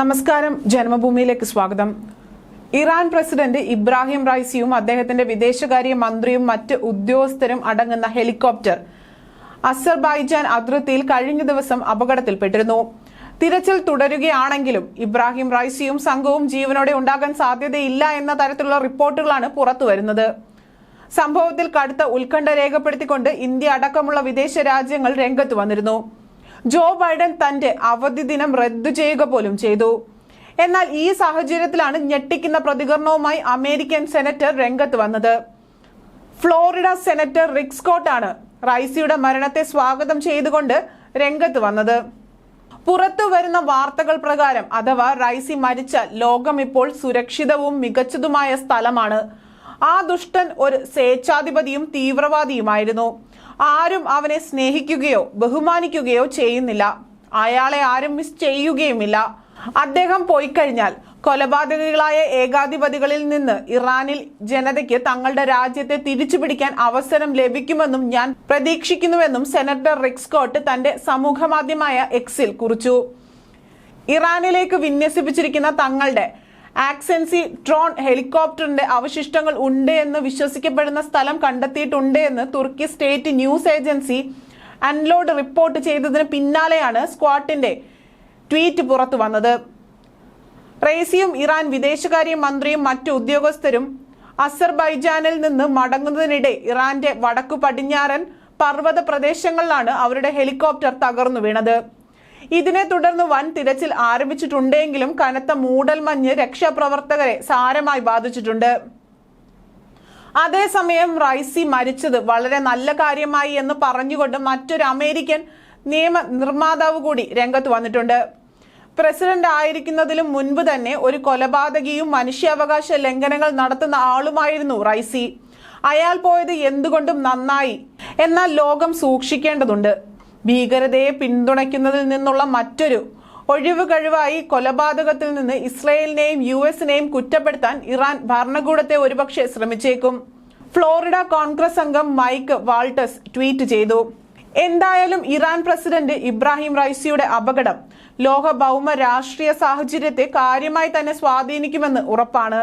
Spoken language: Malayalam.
നമസ്കാരം. ജന്മഭൂമിയിലേക്ക് സ്വാഗതം. ഇറാൻ പ്രസിഡന്റ് ഇബ്രാഹിം റൈസിയും അദ്ദേഹത്തിന്റെ വിദേശകാര്യ മന്ത്രിയും മറ്റ് ഉദ്യോഗസ്ഥരും അടങ്ങുന്ന ഹെലികോപ്റ്റർ അസർബൈജാൻ അതിർത്തിയിൽ കഴിഞ്ഞ ദിവസം അപകടത്തിൽപ്പെട്ടിരുന്നു. തിരച്ചിൽ തുടരുകയാണെങ്കിലും ഇബ്രാഹിം റൈസിയും സംഘവും ജീവനോടെ ഉണ്ടാകാൻ സാധ്യതയില്ല എന്ന തരത്തിലുള്ള റിപ്പോർട്ടുകളാണ് പുറത്തുവരുന്നത് സംഭവത്തിൽ കടുത്ത ഉത്കണ്ഠ രേഖപ്പെടുത്തിക്കൊണ്ട് ഇന്ത്യ അടക്കമുള്ള വിദേശ രാജ്യങ്ങൾ രംഗത്ത് വന്നിരുന്നു. ജോ ബൈഡൻ തന്റെ അവധി ദിനം റദ്ദു ചെയ്യുക പോലും ചെയ്തു. എന്നാൽ ഈ സാഹചര്യത്തിലാണ് ഞെട്ടിക്കുന്ന പ്രതികരണവുമായി അമേരിക്കൻ സെനറ്റർ രംഗത്ത് വന്നത്. ഫ്ലോറിഡ സെനറ്റർ റിക് സ്കോട്ടാണ് റൈസിയുടെ മരണത്തെ സ്വാഗതം ചെയ്തുകൊണ്ട് രംഗത്ത് വന്നത്. പുറത്തു വരുന്ന വാർത്തകൾ പ്രകാരം അഥവാ റൈസി മരിച്ച ലോകം ഇപ്പോൾ സുരക്ഷിതവും മികച്ചതുമായ സ്ഥലമാണ്. ആ ദുഷ്ടൻ ഒരു സ്വേച്ഛാധിപതിയും തീവ്രവാദിയുമായിരുന്നു. ആരും അവനെ സ്നേഹിക്കുകയോ ബഹുമാനിക്കുകയോ ചെയ്യുന്നില്ല. അയാളെ ആരും മിസ് ചെയ്യുകയുമില്ല. അദ്ദേഹം പോയി കഴിഞ്ഞാൽ കൊലപാതകികളായ ഏകാധിപതികളിൽ നിന്ന് ഇറാനിൽ ജനതയ്ക്ക് തങ്ങളുടെ രാജ്യത്തെ തിരിച്ചു പിടിക്കാൻ അവസരം ലഭിക്കുമെന്നും ഞാൻ പ്രതീക്ഷിക്കുന്നുവെന്നും സെനറ്റർ റിക്സ്കോട്ട് തന്റെ സമൂഹമാധ്യമമായ എക്സിൽ കുറിച്ചു. ഇറാനിലേക്ക് വിന്യസിപ്പിച്ചിരിക്കുന്ന തങ്ങളുടെ ആക്സെൻസി ട്രോൺ ഹെലികോപ്റ്ററിന്റെ അവശിഷ്ടങ്ങൾ ഉണ്ട് എന്ന് വിശ്വസിക്കപ്പെടുന്ന സ്ഥലം കണ്ടെത്തിയിട്ടുണ്ട് എന്ന് തുർക്കി സ്റ്റേറ്റ് ന്യൂസ് ഏജൻസി അൺലോഡ് റിപ്പോർട്ട് ചെയ്തതിന് പിന്നാലെയാണ് സ്ക്വാട്ടിന്റെ ട്വീറ്റ് പുറത്തു വന്നത്. റേസിയും ഇറാൻ വിദേശകാര്യ മന്ത്രിയും മറ്റു ഉദ്യോഗസ്ഥരും അസർബൈജാനിൽ നിന്ന് മടങ്ങുന്നതിനിടെ ഇറാന്റെ വടക്കു പടിഞ്ഞാറൻ പർവത പ്രദേശങ്ങളിലാണ് അവരുടെ ഹെലികോപ്റ്റർ തകർന്നു വീണത്. ഇതിനെ തുടർന്ന് വൻ തിരച്ചിൽ ആരംഭിച്ചിട്ടുണ്ടെങ്കിലും കനത്ത മൂടൽമഞ്ഞ് രക്ഷാപ്രവർത്തകരെ സാരമായി ബാധിച്ചിട്ടുണ്ട്. അതേസമയം റൈസി മരിച്ചത് വളരെ നല്ല കാര്യമായി എന്ന് പറഞ്ഞുകൊണ്ട് മറ്റൊരു അമേരിക്കൻ നിയമ നിർമ്മാതാവ് കൂടി രംഗത്ത് വന്നിട്ടുണ്ട്. പ്രസിഡന്റ് ആയിരിക്കുന്നതിലും മുൻപ് തന്നെ ഒരു കൊലപാതകിയും മനുഷ്യാവകാശ ലംഘനങ്ങൾ നടത്തുന്ന ആളുമായിരുന്നു റൈസി. അയാൾ പോയത് എന്തുകൊണ്ടും നന്നായി. എന്നാൽ ലോകം സൂക്ഷിക്കേണ്ടതുണ്ട്. ഭീകരതയെ പിന്തുണയ്ക്കുന്നതിൽ നിന്നുള്ള മറ്റൊരു ഒഴിവ് കഴിവായി കൊലപാതകത്തിൽ നിന്ന് ഇസ്രയേലിനെയും യു എസിനെയും കുറ്റപ്പെടുത്താൻ ഇറാൻ ഭരണകൂടത്തെ ഒരുപക്ഷെ ശ്രമിച്ചേക്കും. ഫ്ലോറിഡ കോൺഗ്രസ് അംഗം മൈക്ക് വാൾട്ടസ് ട്വീറ്റ് ചെയ്തു. എന്തായാലും ഇറാൻ പ്രസിഡന്റ് ഇബ്രാഹിം റൈസിയുടെ അപകടം ലോക ഭൗമ രാഷ്ട്രീയ സാഹചര്യത്തെ കാര്യമായി തന്നെ സ്വാധീനിക്കുമെന്ന് ഉറപ്പാണ്.